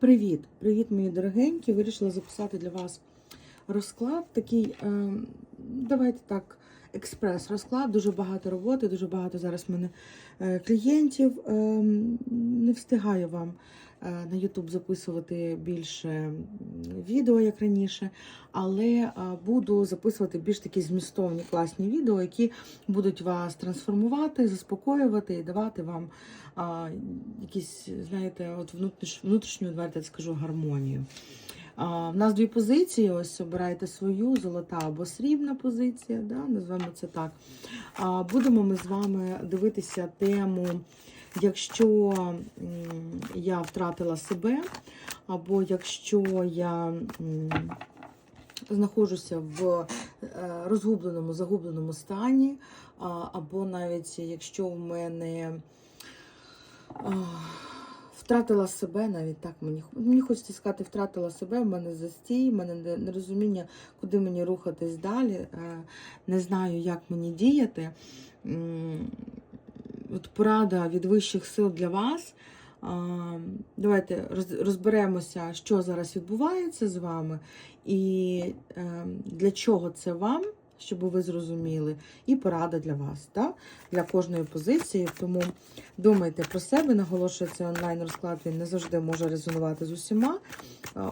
Привіт! Привіт, мої дорогенькі! Вирішила записати для вас розклад. Такий, е, давайте так, експрес-розклад. Дуже багато роботи, дуже багато зараз в мене е, клієнтів. Е, не встигаю вам на YouTube записувати більше відео, як раніше, але е, буду записувати більш такі змістовні класні відео, які будуть вас трансформувати, заспокоювати і давати вам а, якісь, знаєте, от внутріш, внутрішню, я скажу, гармонію. В нас дві позиції. Ось обирайте свою, золота або срібна позиція, да, назвемо це так. А, будемо ми з вами дивитися тему, якщо я втратила себе, або якщо я. Знаходжуся в е, розгубленому, загубленому стані, або навіть якщо в мене втратила себе, навіть так мені мені хочеться сказати, втратила себе, в мене застій, в мене нерозуміння, куди мені рухатись далі, е, не знаю, як мені діяти. От порада від вищих сил для вас. Давайте розберемося, що зараз відбувається з вами, і е, для чого це вам, щоб ви зрозуміли, і порада для вас, так? для кожної позиції. Тому думайте про себе, наголошую, це онлайн-розклад, він не завжди може резонувати з усіма.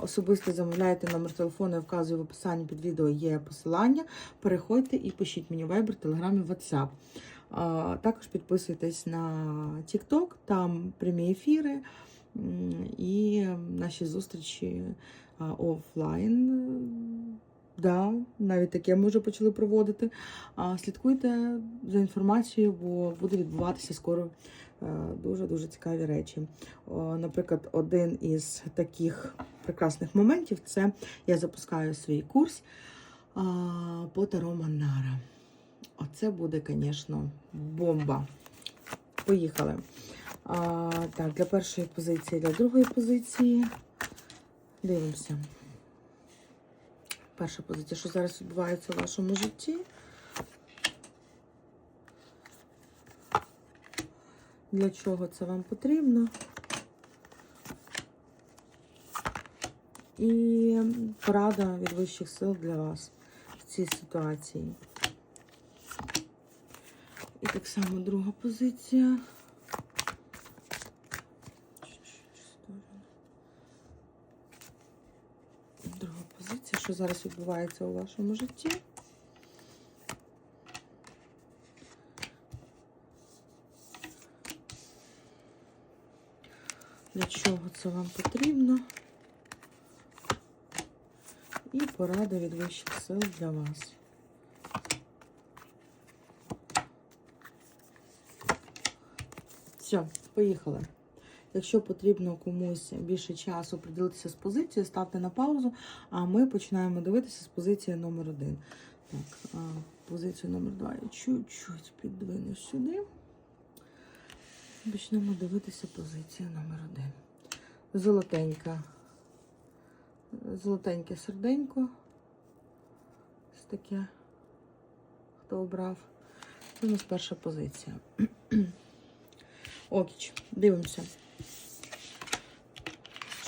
Особисто замовляйте номер телефону, я вказую в описанні під відео є посилання. Переходьте і пишіть мені Viber, Telegram і WhatsApp. Також підписуйтесь на TikTok, там прямі ефіри і наші зустрічі офлайн. Да, навіть таке ми вже почали проводити. Слідкуйте за інформацією, бо буде відбуватися скоро е, дуже-дуже цікаві речі. Наприклад, один із таких прекрасних моментів це я запускаю свій курс по Таро Манара. Оце буде, звісно, бомба. Поїхали. А, так, для першої позиції, для другої позиції. Дивимося. Перша позиція, що зараз відбувається у вашому житті. Для чого це вам потрібно? І порада від вищих сил для вас в цій ситуації. І так само друга позиція. Друга позиція, що зараз відбувається у вашому житті. Для чого це вам потрібно? І порада від вищих сил для вас. Все, поїхали. Якщо потрібно комусь більше часу приділитися з позицією, ставте на паузу, а ми починаємо дивитися з позиції номер один. Так, позицію номер два я чуть-чуть підвину сюди. Почнемо дивитися позицію номер один. Золотенька. Золотеньке серденько. Ось таке. Хто обрав? Це у нас перша позиція. Окіч, дивимося.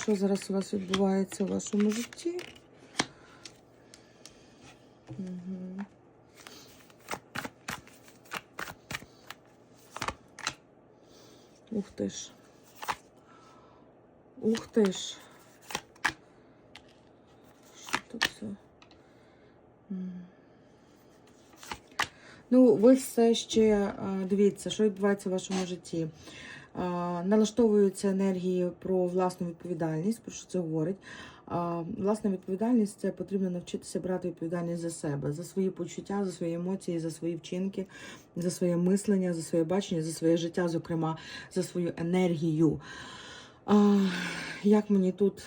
Що зараз у вас відбувається у вашому житті? Угу. Ух ти ж. Ух ти ж. Що тут все? М. Ну, ви все ще дивіться, що відбувається в вашому житті. Налаштовуються енергії про власну відповідальність, про що це говорить. Власна відповідальність це потрібно навчитися брати відповідальність за себе, за свої почуття, за свої емоції, за свої вчинки, за своє мислення, за своє бачення, за своє життя, зокрема, за свою енергію. Як мені тут.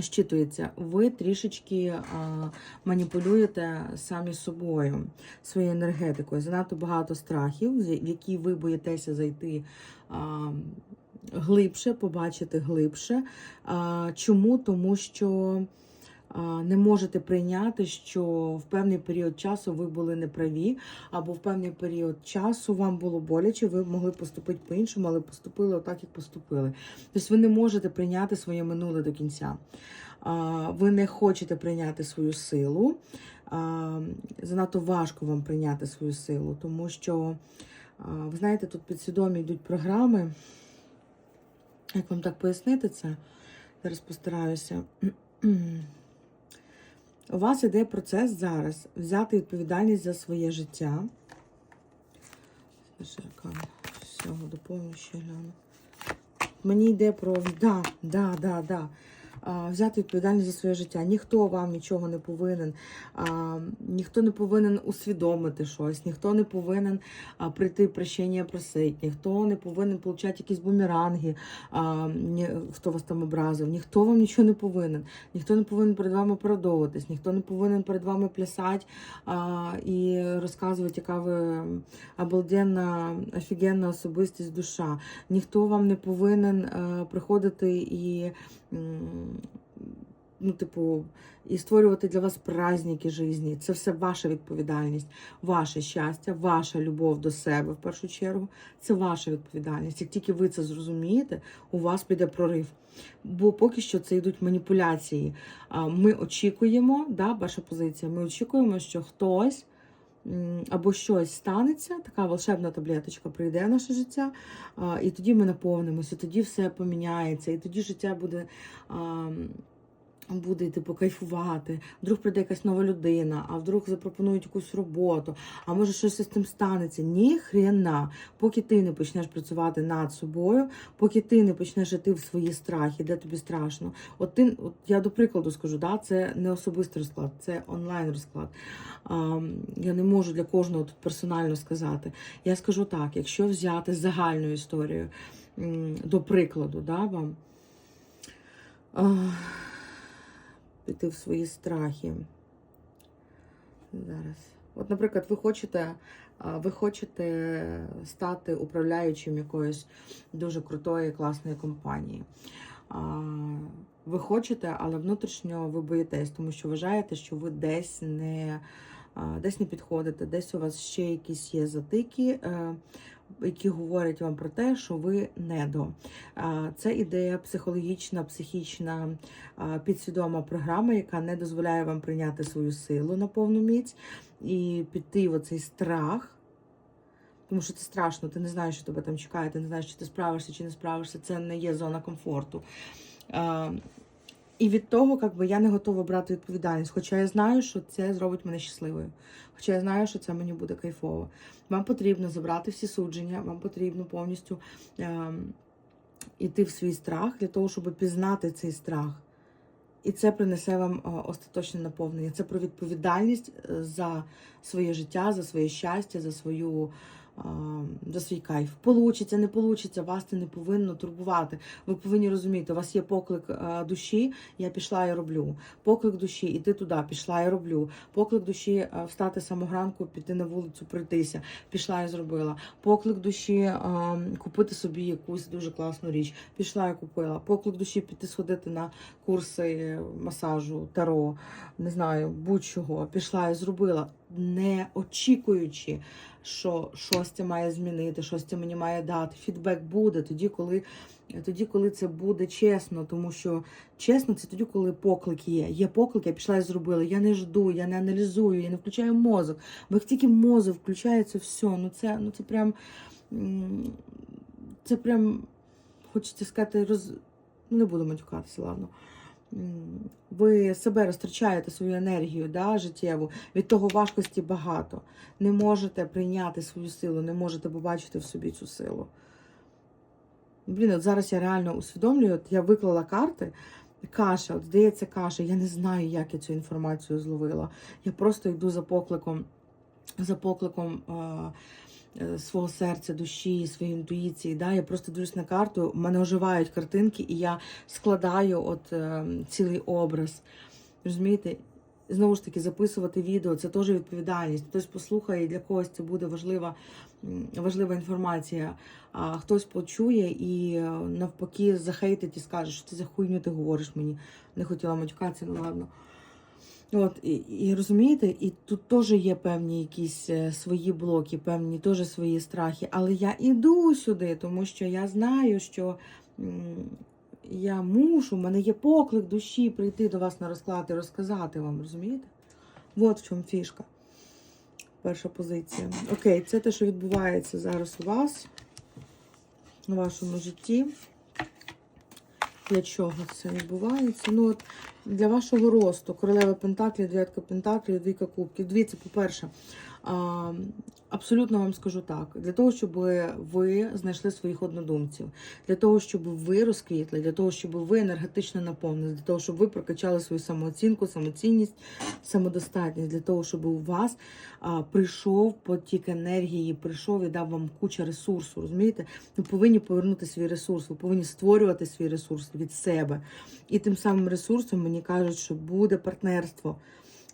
Щитується, ви трішечки а, маніпулюєте самі собою, своєю енергетикою. Занадто багато страхів, в які ви боїтеся зайти а, глибше, побачити глибше. А, чому? Тому що не можете прийняти, що в певний період часу ви були неправі, або в певний період часу вам було боляче, ви могли поступити по-іншому, але поступили отак, як поступили. Тобто ви не можете прийняти своє минуле до кінця. Ви не хочете прийняти свою силу. Занадто важко вам прийняти свою силу, тому що, ви знаєте, тут підсвідомі йдуть програми. Як вам так пояснити це? Зараз постараюся. У вас іде процес зараз взяти відповідальність за своє життя. Всього доповню ще. Мені йде про да, да, да, да. Взяти відповідальність за своє життя. Ніхто вам нічого не повинен, ніхто не повинен усвідомити щось, ніхто не повинен прийти прощення просити, ніхто не повинен отримати якісь бумеранги, хто вас там образив, ніхто вам нічого не повинен, ніхто не повинен перед вами оправдовуватись, ніхто не повинен перед вами плясати і розказувати, яка ви обалденна, офігенна особистість душа. Ніхто вам не повинен е, приходити і, ну, типу, і створювати для вас праздники житті. Це все ваша відповідальність, ваше щастя, ваша любов до себе в першу чергу. Це ваша відповідальність. Як тільки ви це зрозумієте, у вас піде прорив. Бо поки що це йдуть маніпуляції. Ми очікуємо, да, ваша позиція, ми очікуємо, що хтось або щось станеться, така волшебна таблеточка прийде в наше життя, і тоді ми наповнимося, тоді все поміняється, і тоді життя буде. Буде типу кайфувати, вдруг прийде якась нова людина, а вдруг запропонують якусь роботу, а може щось з тим станеться. Ні хрена. Поки ти не почнеш працювати над собою, поки ти не почнеш жити в свої страхи, де тобі страшно. От ти, от я до прикладу скажу, да, це не особистий розклад, це онлайн розклад. А, я не можу для кожного тут персонально сказати. Я скажу так: якщо взяти загальну історію, до прикладу, да, вам. А, піти в свої страхи. Зараз. От, наприклад, ви хочете, ви хочете стати управляючим якоїсь дуже крутої, класної компанії. Ви хочете, але внутрішньо ви боїтесь, тому що вважаєте, що ви десь не, десь не підходите, десь у вас ще якісь є затики. Які говорять вам про те, що ви недо. Це ідея психологічна, психічна, підсвідома програма, яка не дозволяє вам прийняти свою силу на повну міць і піти в оцей страх. Тому що це страшно, ти не знаєш, що тебе там чекає, ти не знаєш, чи ти справишся, чи не справишся. Це не є зона комфорту. І від того, як би я не готова брати відповідальність. Хоча я знаю, що це зробить мене щасливою. Хоча я знаю, що це мені буде кайфово. Вам потрібно забрати всі судження, вам потрібно повністю е, йти в свій страх для того, щоб пізнати цей страх. І це принесе вам е, остаточне наповнення. Це про відповідальність е, за своє життя, за своє щастя, за свою. За свій кайф. Получиться, не получиться, вас це не повинно турбувати. Ви повинні розуміти, у вас є поклик е, душі, я пішла і роблю. Поклик душі, іти туди, пішла і роблю. Поклик душі е, встати самогранку, піти на вулицю, пройтися, пішла і зробила. Поклик душі е, купити собі якусь дуже класну річ, пішла і купила. Поклик душі піти сходити на курси масажу, таро, не знаю, будь-чого. Пішла і зробила, не очікуючи, що щось це має змінити, щось це мені має дати. Фідбек буде тоді, коли. Тоді, коли це буде чесно, тому що чесно, це тоді, коли поклик є. Є поклик, я пішла і зробила. Я не жду, я не аналізую, я не включаю мозок. Бо як тільки мозок включається, все, ну це, ну це прям це прям хочеться сказати, роз... ну не буду матюкатися, ладно. Ви себе розтрачаєте свою енергію да, життєву, від того важкості багато. Не можете прийняти свою силу, не можете побачити в собі цю силу. Блін, от зараз я реально усвідомлюю, от я виклала карти, каша, от здається, каша. Я не знаю, як я цю інформацію зловила. Я просто йду за покликом, за покликом е, свого серця, душі, своєї інтуїції. Да? Я просто дивлюсь на карту, в мене оживають картинки, і я складаю от, е, цілий образ. Розумієте? Знову ж таки, записувати відео це теж відповідальність. Хтось послухає, і для когось це буде важлива, важлива інформація. А хтось почує і е, навпаки захейтить і скаже, що ти за хуйню ти говориш мені. Не хотіла матюкатися, ну ладно. От, і, і розумієте, і тут теж є певні якісь е, свої блоки, певні теж свої страхи. Але я іду сюди, тому що я знаю, що я мушу, в мене є поклик душі прийти до вас на розклад і розказати вам, розумієте? От в чому фішка. Перша позиція. Окей, це те, що відбувається зараз у вас, у вашому житті. Для чого це відбувається? Ну, от для вашого росту. Королева Пентаклі, дев'ятка Пентаклі, двійка кубків. Дивіться, по-перше, а, абсолютно вам скажу так: для того, щоб ви знайшли своїх однодумців, для того, щоб ви розквітли, для того, щоб ви енергетично наповнились, для того, щоб ви прокачали свою самооцінку, самоцінність, самодостатність, для того, щоб у вас а, прийшов потік енергії, прийшов і дав вам куча ресурсу. Розумієте? Ви повинні повернути свій ресурс, ви повинні створювати свій ресурс від себе. І тим самим ресурсом мені кажуть, що буде партнерство.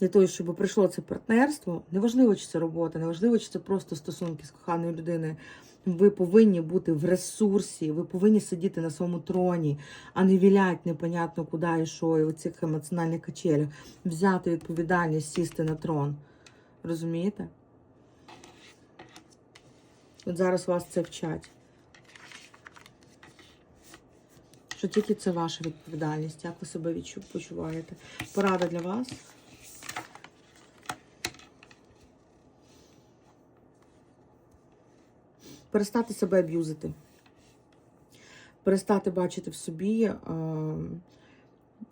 Для того, щоб прийшло це партнерство, неважливо, чи це робота, неважливо, чи це просто стосунки з коханою людиною. Ви повинні бути в ресурсі, ви повинні сидіти на своєму троні, а не вілять непонятно куди і що, і у цих емоціональних качелях. Взяти відповідальність, сісти на трон. Розумієте? От зараз вас це вчать. Що тільки це ваша відповідальність, як ви себе відчу- почуваєте. Порада для вас. Перестати себе аб'юзити. Перестати бачити в собі е,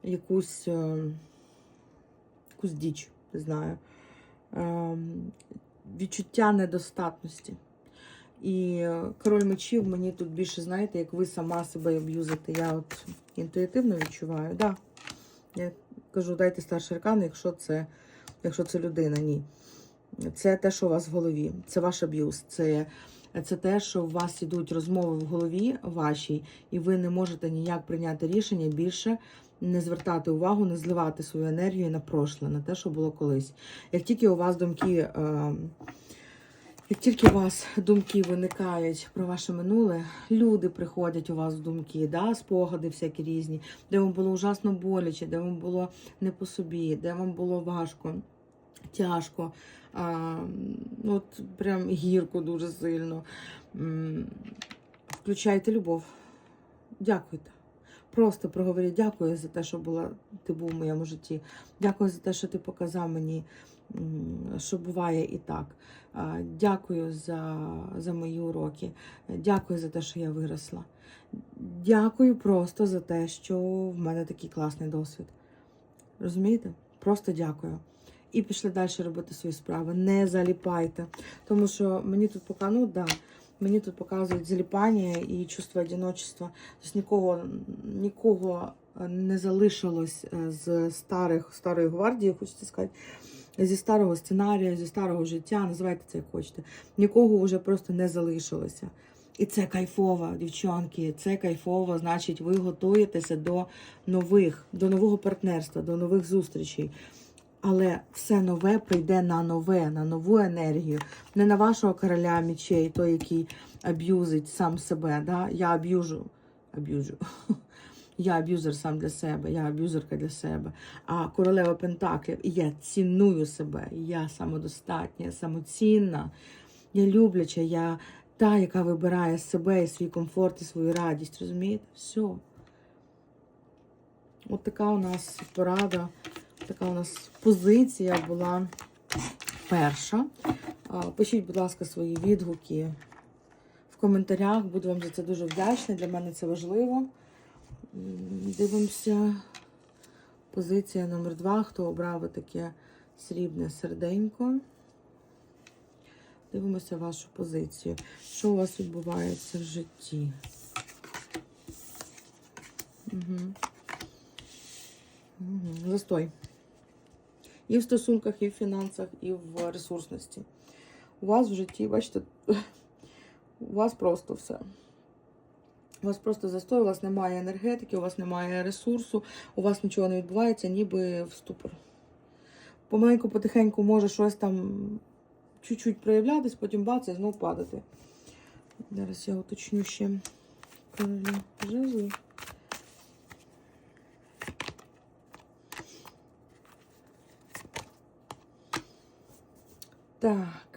якусь, е, якусь діч, не знаю. Е, відчуття недостатності. І король мечів мені тут більше, знаєте, як ви сама себе аб'юзите. Я от інтуїтивно відчуваю. Да. Я кажу, дайте старший аркан, якщо це, якщо це людина. Ні. Це те, що у вас в голові. Це ваш аб'юз. Це, це те, що у вас ідуть розмови в голові вашій, і ви не можете ніяк прийняти рішення більше. Не звертати увагу, не зливати свою енергію на прошле, на те, що було колись. Як тільки у вас думки, е, як тільки у вас думки виникають про ваше минуле, люди приходять у вас в думки, да, спогади всякі різні, де вам було ужасно боляче, де вам було не по собі, де вам було важко, тяжко, а, ну, от прям гірко дуже сильно. Включайте любов. Дякуйте. Просто проговоріть дякую за те, що була, ти був в моєму житті. Дякую за те, що ти показав мені, що буває і так. Дякую за, за мої уроки. Дякую за те, що я виросла. Дякую просто за те, що в мене такий класний досвід. Розумієте? Просто дякую. І пішли далі робити свої справи. Не заліпайте. Тому що мені тут пока, ну да, мені тут показують заліпання і чувство одиночества. Тобто нікого, нікого не залишилось е, з старих, старої гвардії, хочеться сказати, зі старого сценарію, зі старого життя, називайте це як хочете. Нікого вже просто не залишилося. І це кайфово, дівчонки, це кайфово, значить, ви готуєтеся до нових, до нового партнерства, до нових зустрічей. Але все нове прийде на нове, на нову енергію. Не на вашого короля мічей, той, який аб'юзить сам себе. Да? Я аб'южу. аб'южу. Я аб'юзер сам для себе, я аб'юзерка для себе. А королева Пентаклів, я ціную себе, я самодостатня, я самоцінна, я любляча, я та, яка вибирає себе і свій комфорт, і свою радість. Розумієте? Все. От така у нас порада, така у нас позиція була перша. Пишіть, будь ласка, свої відгуки в коментарях. Буду вам за це дуже вдячна. Для мене це важливо. Дивимося. Позиція номер два. Хто обрав таке срібне серденько? Дивимося вашу позицію. Що у вас відбувається в житті? Угу. Угу. Застой. І в стосунках, і в фінансах, і в ресурсності. У вас в житті, бачите, у вас просто все. У вас просто застой, у вас немає енергетики, у вас немає ресурсу, у вас нічого не відбувається, ніби в ступор. Помаленьку, потихеньку може щось там чуть-чуть проявлятись, потім бац і знов падати. Зараз я уточню ще королю жезлів. Так.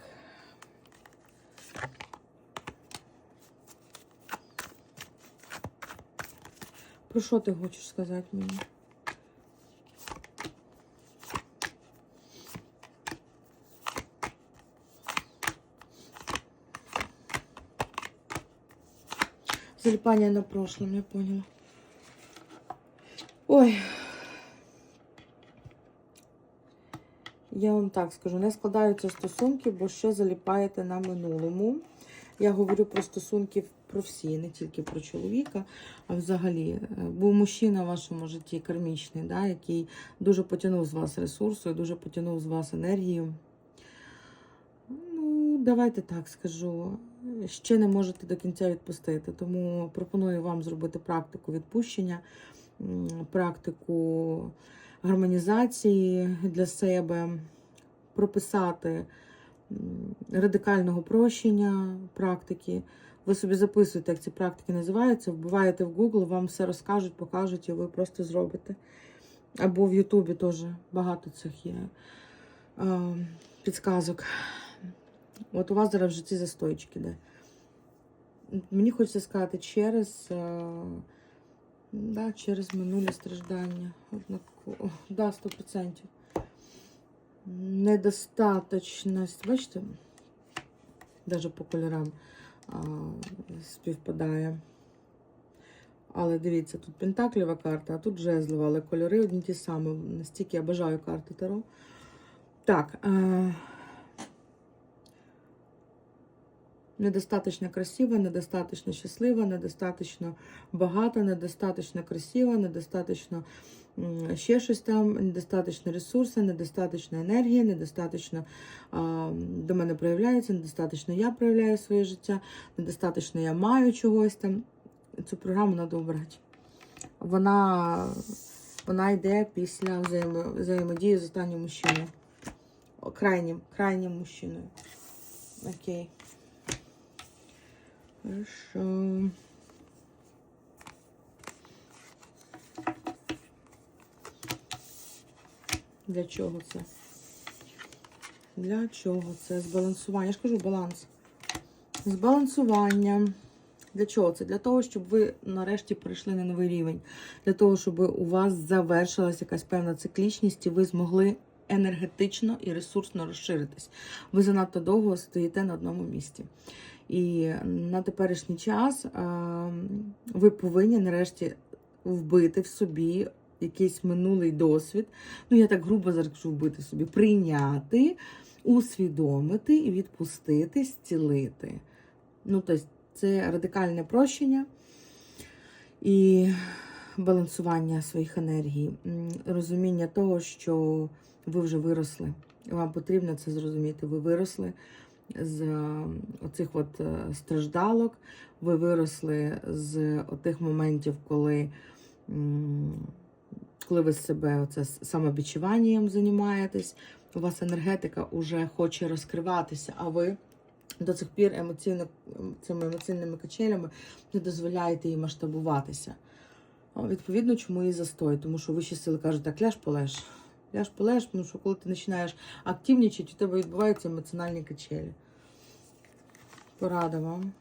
Про що ти хочеш сказати мені? Залипание на прошлом, я поняла. Ой. Я вам так скажу, не складаються стосунки, бо ще заліпаєте на минулому. Я говорю про стосунки про всі, не тільки про чоловіка, а взагалі. Е, Був мужчина в вашому житті кармічний, да, який дуже потягнув з вас ресурсу, і дуже потягнув з вас енергію. Ну, давайте так скажу. Ще не можете до кінця відпустити, тому пропоную вам зробити практику відпущення, практику гармонізації для себе, прописати радикального прощення практики. Ви собі записуєте, як ці практики називаються, вбиваєте в Google, вам все розкажуть, покажуть, і ви просто зробите. Або в Ютубі теж багато цих є е, підсказок. От у вас зараз в житті застойчик іде. Мені хочеться сказати, через, е, да, через минулі страждання. Однаково. Да, 100%. Недостаточність, бачите, навіть по кольорам а, співпадає. Але дивіться, тут пентаклєва карта, а тут жезлова, але кольори одні ті самі. Настільки я бажаю карти Таро. Так. Е недостаточно красива, недостаточно счастлива, недостаточно багата, недостаточно красива, недостаточно ще щось там, недостаточно ресурсу, недостаточно енергії, недостаточно а, до мене проявляється, недостаточно я проявляю своє життя, недостаточно я маю чогось там. Цю програму треба обрати. Вона, вона йде після взаємо, взаємодії з останнім мужчиною. Крайнім, крайнім мужчиною. Окей. Хорошо. Для чого це? Для чого це? Збалансування. Я ж кажу баланс. Збалансування. Для чого це? Для того, щоб ви нарешті перейшли на новий рівень. Для того, щоб у вас завершилася якась певна циклічність, і ви змогли енергетично і ресурсно розширитись. Ви занадто довго стоїте на одному місці. І на теперішній час ви повинні нарешті вбити в собі якийсь минулий досвід. Ну, я так грубо зараз вбити собі, прийняти, усвідомити і відпустити, зцілити. Ну, тобто, це радикальне прощення і балансування своїх енергій, розуміння того, що ви вже виросли. Вам потрібно це зрозуміти. Ви виросли з оцих от е, страждалок, ви виросли з тих моментів, коли коли ви себе оце самобічуванням займаєтесь, у вас енергетика вже хоче розкриватися, а ви до цих пір емоційно, цими емоційними качелями не дозволяєте їй масштабуватися. Відповідно, чому і застой? Тому що вищі сили кажуть, так ляж полеж. Ляж полеж, тому що коли ти починаєш активнічати, у тебе відбуваються емоціональні качелі. Порада вам.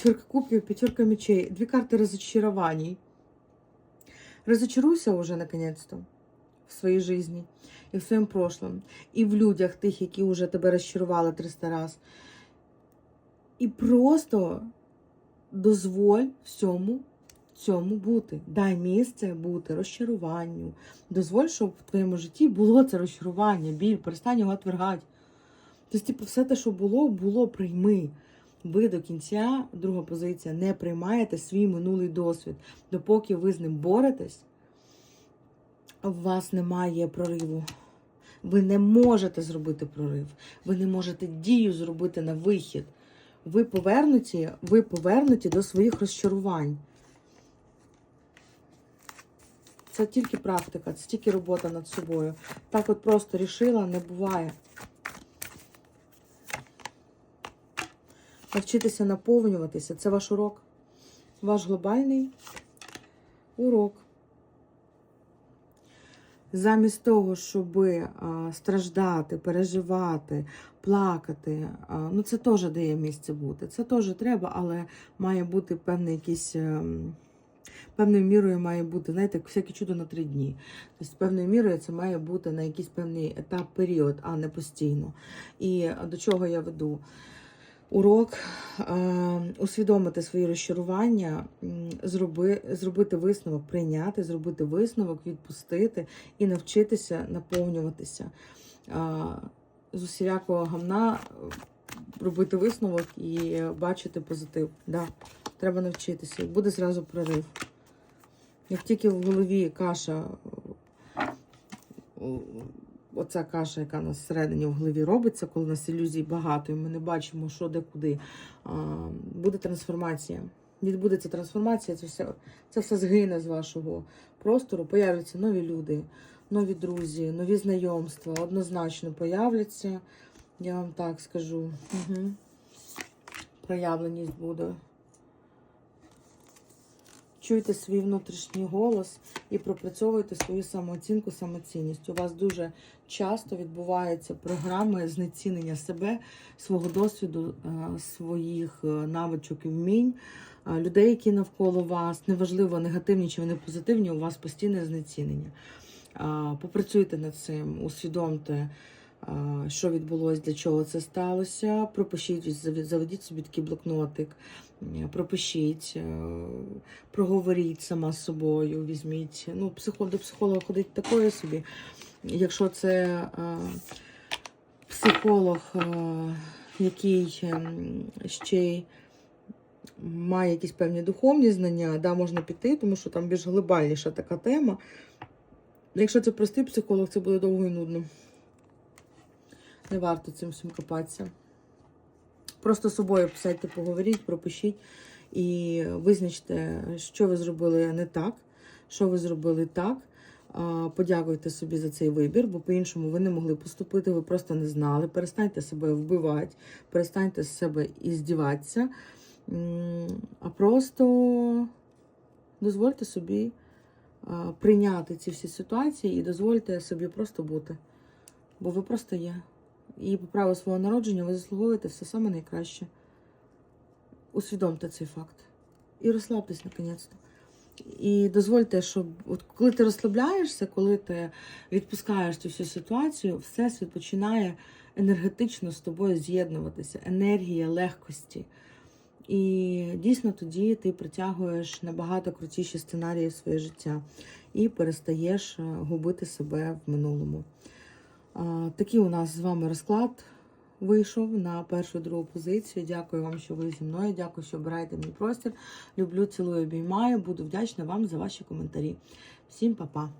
Пятерка кубків, пятерка мечей. Дві карти разочарований. Разочаруйся уже наконец-то в своїй житті і в своєму прошлом, і в людях тих, які вже тебе розчарували 300 раз. І просто дозволь всьому цьому бути. Дай місце бути розчаруванню. Дозволь, щоб в твоєму житті було це розчарування, біль, перестань його отвергати. Тобто, типу, все те, що було, було, прийми. Ви до кінця, друга позиція, не приймаєте свій минулий досвід. Допоки ви з ним боретесь, у вас немає прориву. Ви не можете зробити прорив. Ви не можете дію зробити на вихід. Ви повернуті, ви повернуті до своїх розчарувань. Це тільки практика, це тільки робота над собою. Так от просто рішила, не буває. Навчитися наповнюватися це ваш урок, ваш глобальний урок. Замість того, щоб страждати, переживати, плакати, а, ну це теж дає місце бути. Це теж треба, але має бути певний якийсь. ем, Певною мірою має бути, знаєте, всяке чудо на три дні. Тобто, певною мірою це має бути на якийсь певний етап, період, а не постійно. І до чого я веду? Урок е, усвідомити свої розчарування, зроби, зробити висновок, прийняти, зробити висновок, відпустити і навчитися наповнюватися. Е, з усілякого гамна е, робити висновок і бачити позитив. Да, треба навчитися. Буде зразу прорив. Як тільки в голові каша, оця каша, яка у нас всередині в голові робиться, коли у нас ілюзій багато, і ми не бачимо, що де куди, буде трансформація. Відбудеться трансформація, це все, це все згине з вашого простору, появляться нові люди, нові друзі, нові знайомства, однозначно появляться. Я вам так скажу. Угу. Проявленість буде. Чуйте свій внутрішній голос і пропрацьовуйте свою самооцінку, самоцінність. У вас дуже часто відбуваються програми знецінення себе, свого досвіду, е, своїх е, навичок і вмінь. Е, Людей, які навколо вас, неважливо, негативні чи вони позитивні, у вас постійне знецінення. Попрацюйте над цим, усвідомте, що відбулося, для чого це сталося. Пропишіть, заведіть собі такий блокнотик, пропишіть, е, проговоріть сама з собою, візьміть. Ну, до психолога ходить такое собі. Якщо це е, психолог, е, який ем, ще й має якісь певні духовні знання, да, можна піти, тому що там більш глобальніша така тема. Якщо це простий психолог, це буде довго і нудно. Не варто цим всім копатися. Просто з собою писайте, поговоріть, пропишіть і визначте, що ви зробили не так, що ви зробили так. Подякуйте собі за цей вибір, бо по-іншому ви не могли поступити, ви просто не знали. Перестаньте себе вбивати, перестаньте з себе іздіватися, а просто дозвольте собі прийняти ці всі ситуації і дозвольте собі просто бути. Бо ви просто є. І по праву свого народження ви заслуговуєте все саме найкраще. Усвідомте цей факт. І розслабтесь наконець-то. І дозвольте, щоб от коли ти розслабляєшся, коли ти відпускаєш цю всю ситуацію, всесвіт починає енергетично з тобою з'єднуватися, енергія легкості. І дійсно тоді ти притягуєш набагато крутіші сценарії в своє життя і перестаєш е, губити себе в минулому. Такий у нас з вами розклад вийшов на першу-другу позицію. Дякую вам, що ви зі мною. Дякую, що обираєте мій простір. Люблю, цілую, обіймаю. Буду вдячна вам за ваші коментарі. Всім па-па!